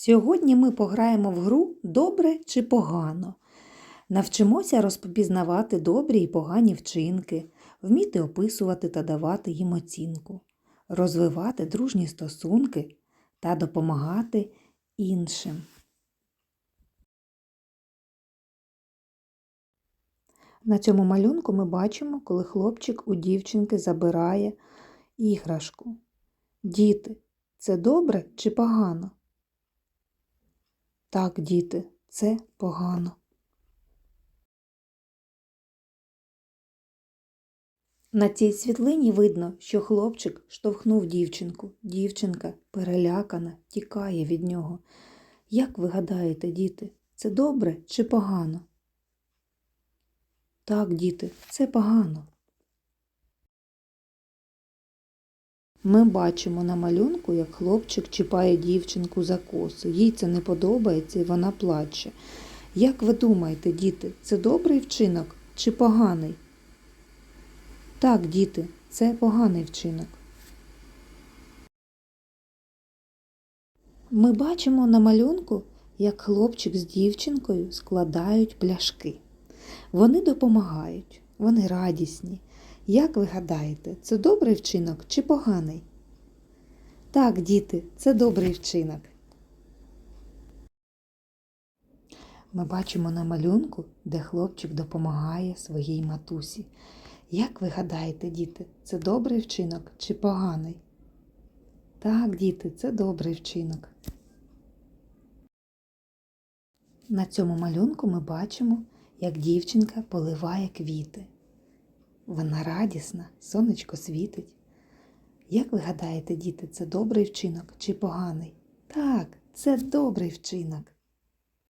Сьогодні ми пограємо в гру добре чи погано. Навчимося розпізнавати добрі і погані вчинки, вміти описувати та давати їм оцінку, розвивати дружні стосунки та допомагати іншим. На цьому малюнку ми бачимо, коли хлопчик у дівчинки забирає іграшку. Діти, це добре чи погано? Так, діти, це погано. На цій світлині видно, що хлопчик штовхнув дівчинку. Дівчинка перелякана, тікає від нього. Як ви гадаєте, діти, це добре чи погано? Так, діти, це погано. Ми бачимо на малюнку, як хлопчик чіпає дівчинку за коси. Їй це не подобається і вона плаче. Як ви думаєте, діти, це добрий вчинок чи поганий? Так, діти, це поганий вчинок. Ми бачимо на малюнку, як хлопчик з дівчинкою складають пляшки. Вони допомагають, вони радісні. Як ви гадаєте, це добрий вчинок чи поганий? Так, діти, це добрий вчинок. Ми бачимо на малюнку, де хлопчик допомагає своїй матусі. Як ви гадаєте, діти, це добрий вчинок чи поганий? Так, діти, це добрий вчинок. На цьому малюнку ми бачимо, як дівчинка поливає квіти. Вона радісна, сонечко світить. Як ви гадаєте, діти, це добрий вчинок чи поганий? Так, це добрий вчинок.